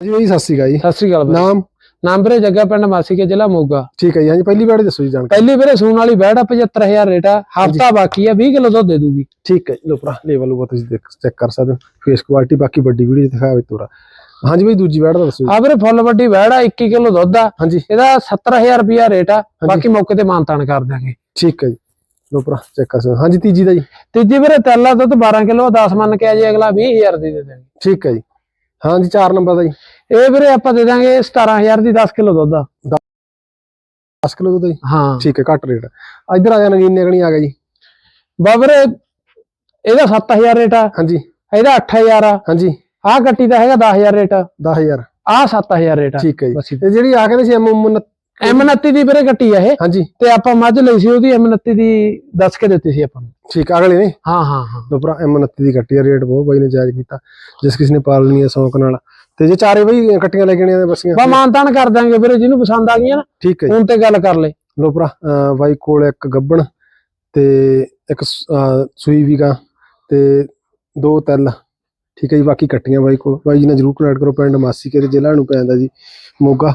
ਜੀ ਬਾਈ ਸਤਿ ਸ਼੍ਰੀ ਅਕਾਲ ਜੀ। ਸਤਿ ਸ੍ਰੀ ਅਕਾਲ ਨਾਮ? ਨਾਮ ਵੀਰੇ ਜੱਗਾ ਪਿੰਡ ਮਾਸੀ ਕੇ ਜ਼ਿਲ੍ਹਾ ਮੋਗਾ। ਠੀਕ ਹੈ ਜੀ ਹਾਂਜੀ ਪਹਿਲੀ ਵਾਰ ਦੱਸੋ ਜੀ ਜਾਣਕਾਰੀ। ਪਹਿਲੀ ਵੀਰੇ ਸੂਣ ਵਾਲੀ ਬੈੜ ਆ 75000 ਰੇਟ ਆ ਹਫਤਾ ਬਾਕੀ ਆ 20 ਕਿਲੋ ਦੁੱਧ ਦੇ ਦੂਗੀ। ਠੀਕ ਹੈ ਲੋ ਭਰਾ ਲੈਵਲ ਉਹ ਤੁਸੀਂ ਦੇਖ ਚੈੱਕ ਕਰ ਸਕਦੇ ਹੋ। ਫੇਸ ਕੁਆਲਿਟੀ ਬਾਕੀ ਵੱਡੀ ਵੀਡੀਓ ਦਿਖਾਵੇ ਤੋਰਾ। ਹਾਂਜੀ ਬਾਈ ਦੂਜੀ ਵਾਰ ਦਾ ਦੱਸੋ ਆ ਵੀਰੇ ਫੁੱਲ ਵੱਡੀ ਬੈੜ ਆ 21 ਕਿਲੋ ਦੁੱਧ ਆ। ਹਾਂਜੀ। ਇਹਦਾ 70000 ਰੁਪਿਆ ਰੇਟ ਆ ਬਾਕੀ ਮੌਕੇ ਤੇ ਮਾਨਤਾਨ ਕਰ ਦਿਆਂਗੇ। ਠੀਕ ਹੈ ਜੀ। ਲੋ ਭਰਾ ਚੈੱਕ ਕਰ ਸਕਦੇ। ਹਾਂਜੀ ਤੀਜੀ ਦਾ ਜੀ। ਤੀਜੀ ਵੀਰੇ ਤੈਲਾ ਦੁੱਧ 12 ਕਿਲੋ 10 ਮੰਨ ਕੇ ਆ ਜੇ ਅਗਲਾ 20000 ਦੀ ਦੇ ਦੇਣਗੇ ਠੀਕ ਹੈ ਜੀ। ਹਾਂਜੀ 4 ਨੰਬਰ ਦਾ ਜੀ। ਇਹ ਵੀਰੇ ਆਪਾਂ ਦੇ ਦਾਂਗੇ 17000 ਦੀ 10 ਕਿਲੋ ਦੁੱਧ ਆ। 10 ਕਿਲੋ ਦਾ ਜੀ? ਹਾਂ। ਠੀਕ ਹੈ ਘੱਟ ਰੇਟ। ਇੱਧਰ ਆ ਜਾ ਨਗੀਨ ਨਗਣੀ ਆ ਗਿਆ ਜੀ। ਬਾ ਵੀਰੇ ਇਹਦਾ 7000 ਰੇਟ ਆ। ਹਾਂਜੀ। ਇਹਦਾ 8000 ਆ। ਹਾਂਜੀ। ਆਹ ਗੱਟੀ ਦਾ ਹੈਗਾ 10000 ਰੇਟ। ਆ 10000 ਆਹ 7000 ਰੇਟ ਆ। ਠੀਕ ਹੈ ਜੀ। ਤੇ ਜਿਹੜੀ ਆ ਕਹਿੰਦੇ ਸੀ ਐਮ M29 ਦੀ ਵੀਰੇ ਗੱਟੀ ਆ ਇਹ। ਹਾਂਜੀ। ਤੇ ਆਪਾਂ ਮੱਝ ਲਈ ਸੀ ਉਹਦੀ M29 ਦੀ ਦੱਸ ਕੇ ਦਿੱਤੀ ਸੀ ਆਪਾਂ ਨੂੰ। ਠੀਕ ਅਗਲੇ ਨੇ ਹਾਂ ਹਾਂ ਹਾਂ। ਭਰਾ M29 ਦੀ ਕੱਟੀ ਆ ਰੇਟ ਬਹੁਤ ਬਾਈ ਨੇ ਜਾਇਜ਼ ਕੀਤਾ। ਜਿਸ ਕਿਸੇ ਨੇ ਪਾਲਣੀ ਹੈ ਸ਼ੌਂਕ ਨਾਲ। ਤੇ ਜੇ ਚਾਰੇ ਬਈ ਕੱਟੀਆਂ ਲੈ ਕੇ ਆਣੀਆਂ ਬੱਸੀਆਂ। ਬਾ ਮਾਨਤਾਨ ਕਰ ਦਾਂਗੇ ਵੀਰੇ ਜਿਹਨੂੰ ਪਸੰਦ ਆ ਗਈਆਂ ਨਾ ਠੀਕ ਹੈ ਫੋਨ ਤੇ ਗੱਲ ਕਰ ਲੈ। ਲੋ ਭਰਾ ਬਾਈ ਕੋਲ ਇੱਕ ਗੱਬਣ ਤੇ ਇੱਕ ਸੂਈ ਵੀ ਗਾ ਤੇ ਦੋ ਤਿਲ। ਠੀਕ ਹੈ ਜੀ ਬਾਕੀ ਕੱਟੀਆਂ ਬਾਈ ਕੋਲ। ਬਾਈ ਜੀ ਨੇ ਜਰੂਰ ਕਨੈਕਟ ਕਰੋ ਪਿੰਡ ਮਾਸੀ ਕੇ ਜ਼ਿਲ੍ਹਾ ਨੂੰ ਪੈਂਦਾ ਜੀ ਮੋਗਾ।